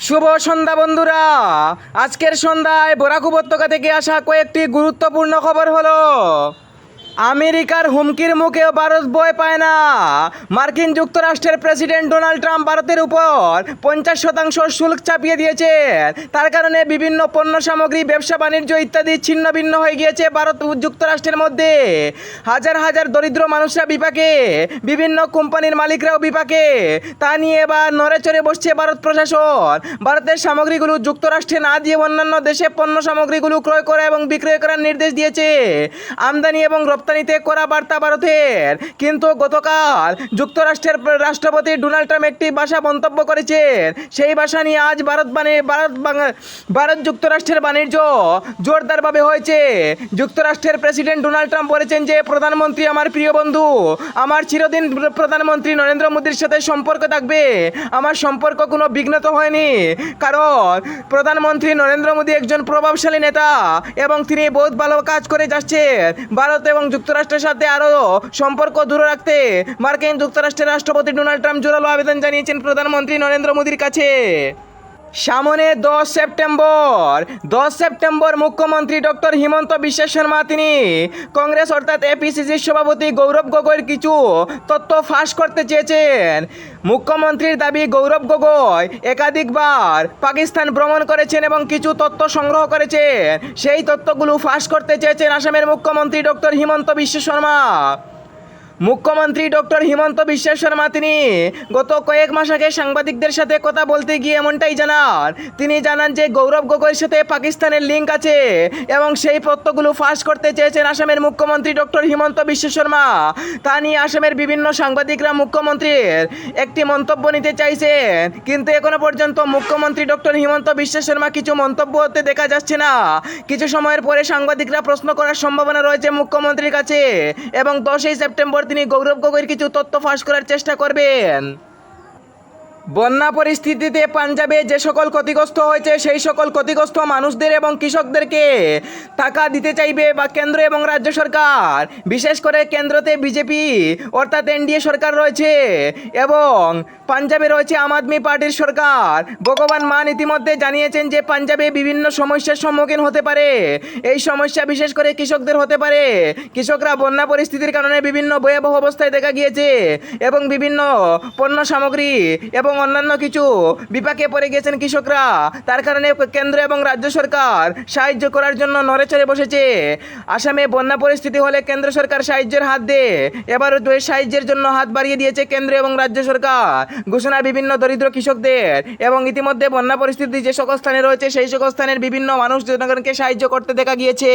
শুভ সন্ধ্যা বন্ধুরা। আজকের সন্ধ্যায় বরাক উপত্যকা থেকে আসা কয়েকটি গুরুত্বপূর্ণ খবর হলো আমেরিকার হুমকির মুখেও ভারত ভয় পায় না। মার্কিন যুক্তরাষ্ট্রের প্রেসিডেন্ট ডোনাল্ড ট্রাম্প ভারতের উপর পঞ্চাশ শতাংশ শুল্ক চাপিয়ে দিয়েছেন। তার কারণে বিভিন্ন পণ্য সামগ্রী, ব্যবসা, বাণিজ্য ইত্যাদি ছিন্ন ভিন্ন হয়ে গিয়েছে ভারত যুক্তরাষ্ট্রের মধ্যে। হাজার হাজার দরিদ্র মানুষরা বিপাকে, বিভিন্ন কোম্পানির মালিকরাও বিপাকে। তা নিয়ে এবার নড়ে চড়ে বসছে ভারত প্রশাসন। ভারতের সামগ্রীগুলো যুক্তরাষ্ট্রে না দিয়ে অন্যান্য দেশে পণ্য সামগ্রীগুলো ক্রয় করা এবং বিক্রয় করার নির্দেশ দিয়েছে। আমদানি এবং রপ্তানিতে করা বার্তা ভারতের। কিন্তু গতকাল যুক্তরাষ্ট্রের রাষ্ট্রপতি ডোনাল্ড ট্রাম্প একটি ভাষা মন্তব্য করেছেন। সেই ভাষা নিয়ে আজ ভারত মানে ভারত ভারত যুক্তরাষ্ট্রের বাণিজ্য জোরদারভাবে হয়েছে। যুক্তরাষ্ট্রের প্রেসিডেন্ট ডোনাল্ড ট্রাম্প বলেছেন যে, প্রধানমন্ত্রী আমার প্রিয় বন্ধু, আমার চিরদিন প্রধানমন্ত্রী নরেন্দ্র মোদীর সাথে সম্পর্ক থাকবে। আমার সম্পর্ক কোনো বিঘ্নত হয়নি, কারণ প্রধানমন্ত্রী নরেন্দ্র মোদী একজন প্রভাবশালী নেতা এবং তিনি বহুত ভালো কাজ করে যাচ্ছেন। ভারত এবং যুক্তরাষ্ট্রের সাথে আরও সম্পর্ক দূরে রাখতে মার্কিন যুক্তরাষ্ট্রের রাষ্ট্রপতি ডোনাল্ড ট্রাম্প জোরালো আবেদন জানিয়েছেন প্রধানমন্ত্রী নরেন্দ্র মোদীর কাছে। সামনে দশ সেপ্টেম্বর দশ সেপ্টেম্বর মুখ্যমন্ত্রী ডক্টর হিমন্ত বিশ্ব শর্মা, তিনি কংগ্রেস অর্থাৎ এপিসিসির সভাপতি গৌরব গগৈর কিছু তথ্য ফাঁস করতে চেয়েছেন। মুখ্যমন্ত্রীর দাবি, গৌরব গগৈ একাধিকবার পাকিস্তান ভ্রমণ করেছেন এবং কিছু তথ্য সংগ্রহ করেছেন। সেই তথ্যগুলো ফাঁস করতে চেয়েছেন আসামের মুখ্যমন্ত্রী ডক্টর হিমন্ত বিশ্ব শর্মা। মুখ্যমন্ত্রী ডক্টর হিমন্ত বিশ্ব শর্মা, তিনি গত কয়েক মাস আগে সাংবাদিকদের সাথে কথা বলতে গিয়ে এমনটাই জানান। তিনি জানান যে গৌরব গগৈর সাথে পাকিস্তানের লিঙ্ক আছে এবং সেই তথ্যগুলো ফাঁস করতে চেয়েছেন আসামের মুখ্যমন্ত্রী ডক্টর হিমন্ত বিশ্ব শর্মা। তা নিয়ে আসামের বিভিন্ন সাংবাদিকরা মুখ্যমন্ত্রীর একটি মন্তব্য নিতে চাইছেন। কিন্তু এখনও পর্যন্ত মুখ্যমন্ত্রী ডক্টর হিমন্ত বিশ্ব শর্মা কিছু মন্তব্য হতে দেখা যাচ্ছে না। কিছু সময়ের পরে সাংবাদিকরা প্রশ্ন করার সম্ভাবনা রয়েছে মুখ্যমন্ত্রীর কাছে এবং দশই সেপ্টেম্বর তিনি গৌরব গগৈর কিছু তথ্য ফাঁস করার চেষ্টা করবেন। বন্যা পরিস্থিতিতে পাঞ্জাবে যে সকল ক্ষতিগ্রস্ত হয়েছে, সেই সকল ক্ষতিগ্রস্ত মানুষদের এবং কৃষকদেরকে টাকা দিতে চাইবে বা কেন্দ্র এবং রাজ্য সরকার। বিশেষ করে কেন্দ্রতে বিজেপি অর্থাৎ এনডিএ সরকার রয়েছে এবং পাঞ্জাবে রয়েছে আম আদমি পার্টির সরকার। ভগবান মান ইতিমধ্যে জানিয়েছেন যে পাঞ্জাবে বিভিন্ন সমস্যার সম্মুখীন হতে পারে। এই সমস্যা বিশেষ করে কৃষকদের হতে পারে। কৃষকরা বন্যা পরিস্থিতির কারণে বিভিন্ন ভয়াবহ অবস্থায় দেখা গিয়েছে এবং বিভিন্ন পণ্য সামগ্রী এবং অন্যান্য কিছু। বিপাকে পড়ে গিয়েছেন কৃষকরা। তার কারণে কেন্দ্র এবং রাজ্য সরকার সাহায্য করার জন্য নড়েচড়ে বসেছে। আসামে বন্যা পরিস্থিতি হলে কেন্দ্র সরকার সাহায্যের হাত দেয় এবারও সাহায্যের জন্য হাত বাড়িয়ে দিয়েছে কেন্দ্র এবং রাজ্য সরকার। ঘোষণা বিভিন্ন দরিদ্র কৃষকদের এবং ইতিমধ্যে বন্যা পরিস্থিতি যে সকল স্থানে রয়েছে, সেই সকল স্থানের বিভিন্ন মানুষ জনগণকে সাহায্য করতে দেখা গিয়েছে।